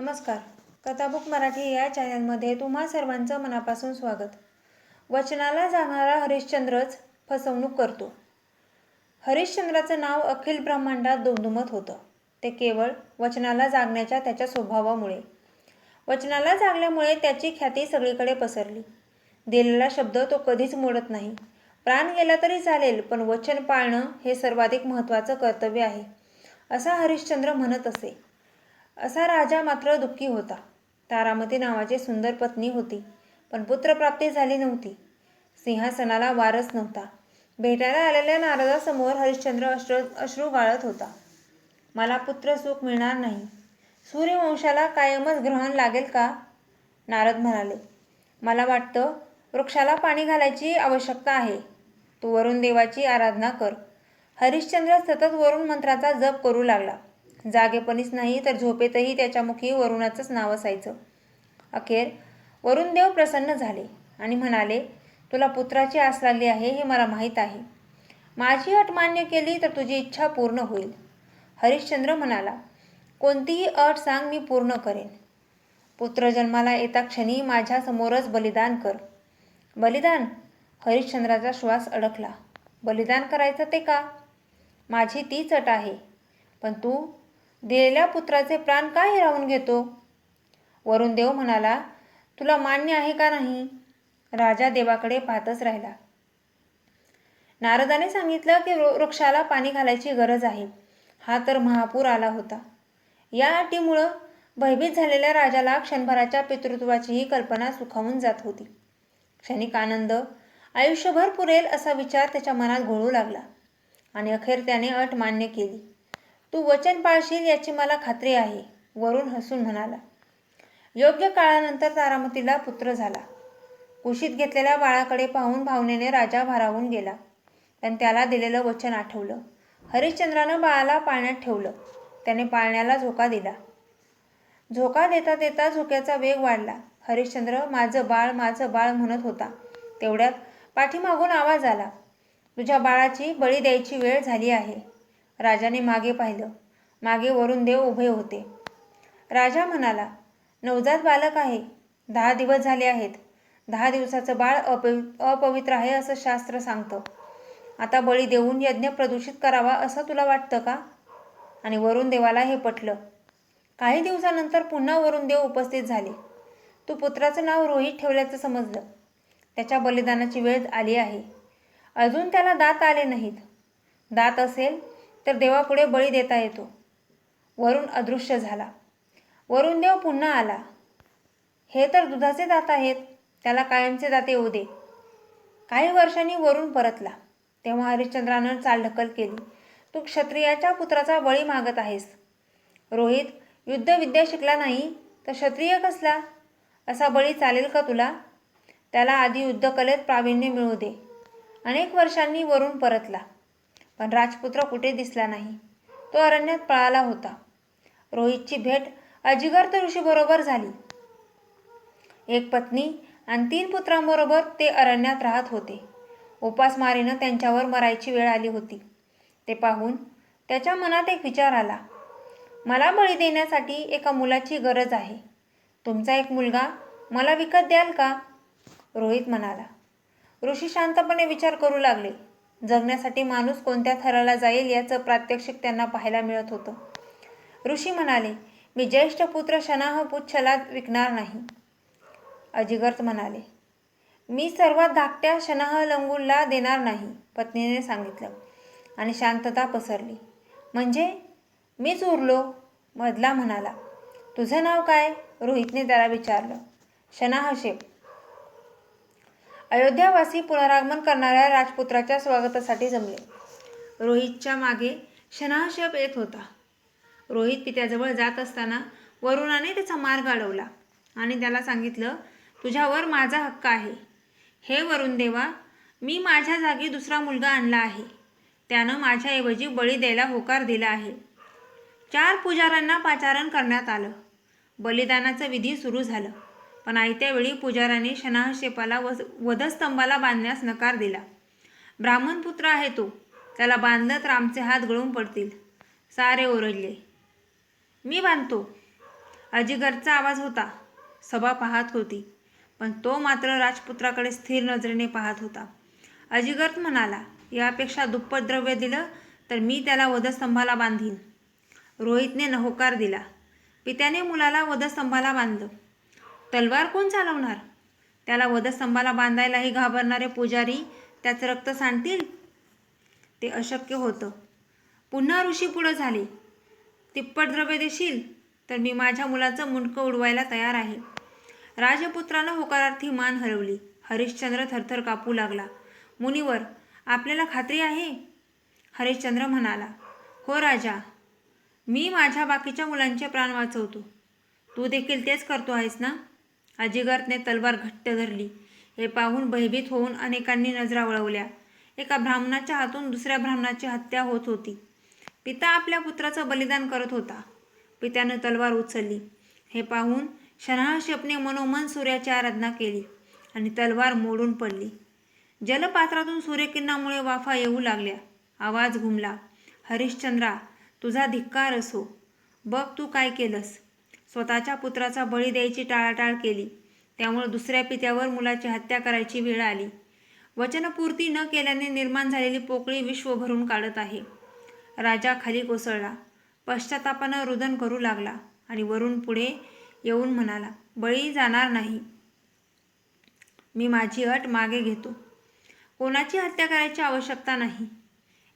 नमस्कार. कथाबुक मराठी या चॅनलमध्ये तुम्हा सर्वांचं मनापासून स्वागत. वचनाला जाणारा हरिश्चंद्रच फसवणूक करतो. हरिश्चंद्राचं नाव अखिल ब्रह्मांडात दुमदुमत होतं. ते केवळ वचनाला जागण्याच्या त्याच्या स्वभावामुळे. वचनाला जागल्यामुळे त्याची ख्याती सगळीकडे पसरली. दिलेला शब्द तो कधीच मोडत नाही. प्राण गेला तरी चालेल पण वचन पाळणं हे सर्वाधिक महत्त्वाचं कर्तव्य आहे असा हरिश्चंद्र म्हणत असे. असा राजा मात्र दुःखी होता. तारामती नावाची सुंदर पत्नी होती पण पुत्रप्राप्ती झाली नव्हती. सिंहासनाला वारस नव्हता. भेटायला आलेल्या नारदासमोर हरिश्चंद्र अश्रू अश्रू गाळत होता. मला पुत्र सुख मिळणार नाही. सूर्यवंशाला कायमच ग्रहण लागेल का? नारद म्हणाले. मला वाटतं वृक्षाला पाणी घालायची आवश्यकता आहे. तू वरुण देवाची आराधना कर. हरिश्चंद्र सतत वरुण मंत्राचा जप करू लागला. जागेपणीच नाही तर झोपेतही त्याच्या मुखी वरुणाचंच नाव असायचं. अखेर वरुणदेव प्रसन्न झाले आणि म्हणाले तुला पुत्राची आस लागली आहे हे मला माहीत आहे. माझी अट मान्य केली तर तुझी इच्छा पूर्ण होईल. हरिश्चंद्र म्हणाला कोणतीही अट सांग मी पूर्ण करेन. पुत्र जन्माला येता क्षणी माझ्यासमोरच बलिदान कर. बलिदान? हरिश्चंद्राचा श्वास अडकला. बलिदान करायचं ते का? माझी तीच अट आहे. पण तू दिलेल्या पुत्राचे प्राण का हिरावून घेतो? वरुण देव म्हणाला तुला मान्य आहे का नाही? राजा देवाकडे पाहतच राहिला. नारदाने सांगितलं की वृक्षाला पाणी घालायची गरज आहे. हा तर महापूर आला होता. या अटीमुळं भयभीत झालेल्या राजाला क्षणभराच्या पितृत्वाचीही कल्पना सुखावून जात होती. क्षणिक आनंद आयुष्यभर पुरेल असा विचार त्याच्या मनात घोळू लागला आणि अखेर त्याने अट मान्य केली. तू वचन पाळशील याची मला खात्री आहे वरून हसून म्हणाला. योग्य काळानंतर तारामतीला पुत्र झाला. कुशीत घेतलेल्या बाळाकडे पाहून भावनेने राजा भारावून गेला. पण त्याला दिलेलं वचन आठवलं. हरिश्चंद्रानं बाळाला पाळण्यात ठेवलं. त्याने पाळण्याला झोका दिला. झोका देता देता झोक्याचा वेग वाढला. हरिश्चंद्र माझं बाळ माझं बाळ म्हणत होता. तेवढ्यात पाठीमागून आवाज आला. तुझ्या बाळाची बळी द्यायची वेळ झाली आहे. राजाने मागे पाहिलं. मागे वरून देव उभे होते. राजा म्हणाला नवजात बालक आहे. दहा दिवस झाले आहेत. दहा दिवसाचं बाळ अपवि अपवित्र आहे असं शास्त्र सांगतं. आता बळी देऊन यज्ञ प्रदूषित करावा असं तुला वाटतं का? आणि वरुण देवाला हे पटलं. काही दिवसानंतर पुन्हा वरुण देव उपस्थित झाले. तू पुत्राचं नाव रोहित ठेवल्याचं समजलं. त्याच्या बलिदानाची वेळ आली आहे. अजून त्याला दात आले नाहीत. दात असेल तर देवापुढे बळी देता येतो. वरुण अदृश्य झाला. वरुणदेव पुन्हा आला. हे तर दुधाचे दात आहेत. त्याला कायमचे दाते येऊ दे. काही वर्षांनी वरुण परतला. तेव्हा हरिश्चंद्रानं चालढकल केली. तू क्षत्रियाच्या पुत्राचा बळी मागत आहेस. रोहित युद्धविद्या शिकला नाही तर क्षत्रिय कसला? असा बळी चालेल का तुला? त्याला आधी युद्धकलेत प्रावीण्य मिळू दे. अनेक वर्षांनी वरून परतला. पण राजपुत्र कुठे दिसला नाही? तो अरण्यात पळाला होता. रोहितची भेट अजिगर्थ ऋषीबरोबर झाली. एक पत्नी आणि तीन पुत्रांबरोबर ते अरण्यात राहत होते. उपासमारीनं त्यांच्यावर मरायची वेळ आली होती. ते पाहून त्याच्या मनात एक विचार आला. मला बळी देण्यासाठी एका मुलाची गरज आहे. तुमचा एक मुलगा मला विकत द्याल का? रोहित म्हणाला. ऋषी शांतपणे विचार करू लागले. जगण्यासाठी माणूस कोणत्या थराला जाईल याचं प्रात्यक्षिक त्यांना पाहायला मिळत होतं. ऋषी म्हणाले मी ज्येष्ठ पुत्र शनाह पुच्छला विकणार नाही. अजिगर्त म्हणाले मी सर्वात धाकट्या शनाह लंगूला देणार नाही पत्नीने सांगितलं आणि शांतता पसरली. म्हणजे? मीच उरलो मधला म्हणाला. तुझं नाव काय? रोहितने त्याला विचारलं. शनाह शेप अयोध्यावासी पुनरागमन करणाऱ्या राजपुत्राच्या स्वागतासाठी जमले. रोहितच्या मागे शनाशप येत होता. रोहित पित्याजवळ जात असताना वरुणाने त्याचा मार्ग अडवला आणि त्याला सांगितलं तुझ्यावर माझा हक्क आहे. हे वरुण देवा मी माझ्या जागी दुसरा मुलगा आणला आहे. त्यानं माझ्याऐवजी बळी द्यायला होकार दिला आहे. चार पुजाऱ्यांना पाचारण करण्यात आलं. बलिदानाचं विधी सुरू झालं. पण आयत्या वेळी पुजाऱ्यांनी शनाहशेपाला व वधस्तंभाला बांधण्यास नकार दिला. ब्राह्मण पुत्र आहे तो. त्याला बांधलं तर आमचे हात गळून पडतील. सारे ओरडले. मी बांधतो. अजिगरचा आवाज होता. सभा पाहत होती. पण तो मात्र राजपुत्राकडे स्थिर नजरेने पाहत होता. अजिगर्त म्हणाला यापेक्षा दुप्पट द्रव्य दिलं तर मी त्याला वधस्तंभाला बांधीन. रोहितने नहोकार दिला. पित्याने मुलाला वधस्तंभाला बांधलं. तलवार कोण चालवणार? त्याला वधस्तंभाला बांधायलाही घाबरणारे पुजारी त्याचं रक्त सांडतील? ते अशक्य होतं. पुन्हा ऋषी पुढं झाले. तिप्पट द्रव्य देशील तर मी माझ्या मुलाचं मुंडकं उडवायला तयार आहे. राजपुत्रानं होकारार्थी मान हरवली. हरिश्चंद्र थरथर कापू लागला. मुनीवर आपल्याला खात्री आहे? हरिश्चंद्र म्हणाला हो राजा मी माझ्या बाकीच्या मुलांचे प्राण वाचवतो. तू देखील तेच करतो आहेस ना? अजिगरने तलवार घट्ट धरली. हे पाहून भयभीत होऊन अनेकांनी नजरा वळवल्या. एका ब्राह्मणाच्या हातून दुसऱ्या ब्राह्मणाची हत्या होत होती. पिता आपल्या पुत्राचं बलिदान करत होता. पित्यानं तलवार उचलली. हे पाहून शनाशपने मनोमन सूर्याची आराधना केली आणि तलवार मोडून पडली. जलपात्रातून सूर्यकिरणामुळे वाफा येऊ लागल्या. आवाज घुमला. हरिश्चंद्रा तुझा धिक्कार असो. बघ तू काय केलंस. स्वतःच्या पुत्राचा बळी द्यायची टाळाटाळ केली. त्यामुळे दुसऱ्या पित्यावर मुलाची हत्या करायची वेळ आली. वचनपूर्ती न केल्याने निर्माण झालेली पोकळी विश्व भरून काढत आहे. राजा खाली कोसळला. पश्चातापानं रुदन करू लागला आणि वरून पुढे येऊन म्हणाला बळी जाणार नाही. मी माझी अट मागे घेतो. कोणाची हत्या करायची आवश्यकता नाही.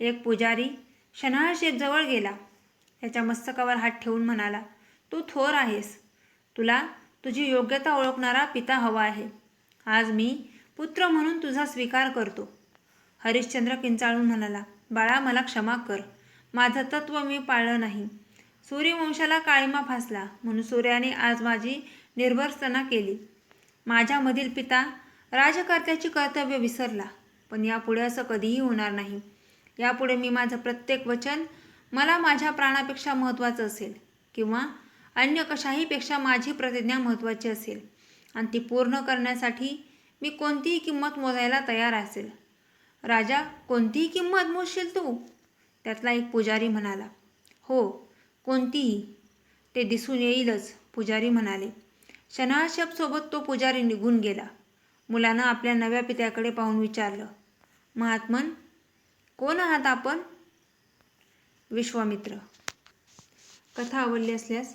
एक पुजारी शनाहशेप जवळ गेला. त्याच्या मस्तकावर हात ठेवून म्हणाला तू थोर आहेस. तुला तुझी योग्यता ओळखणारा पिता हवा आहे. आज मी पुत्र म्हणून तुझा स्वीकार करतो. हरिश्चंद्र किंचाळून म्हणाला बाळा मला क्षमा कर. माझं तत्व मी पाळलं नाही. सूर्यवंशाला काळीमा फासला. म्हणून सूर्याने आज माझी निर्भरसना केली. माझ्यामधील पिता राजकर्त्याची कर्तव्य विसरला पण यापुढे असं कधीही होणार नाही. यापुढे मी माझं प्रत्येक वचन मला माझ्या प्राणापेक्षा महत्त्वाचं असेल किंवा अन्य कशाहीपेक्षा माझी प्रतिज्ञा महत्त्वाची असेल. आणि ती पूर्ण करण्यासाठी मी कोणतीही किंमत मोजायला तयार असेल. राजा कोणतीही किंमत मोजशील तू? त्यातला एक पुजारी म्हणाला. हो कोणतीही. ते दिसून येईलच पुजारी म्हणाले. शनाशपसोबत तो पुजारी निघून गेला. मुलानं आपल्या नव्या पित्याकडे पाहून विचारलं महात्मन कोण आहात आपण? विश्वामित्र. कथा आवडली असल्यास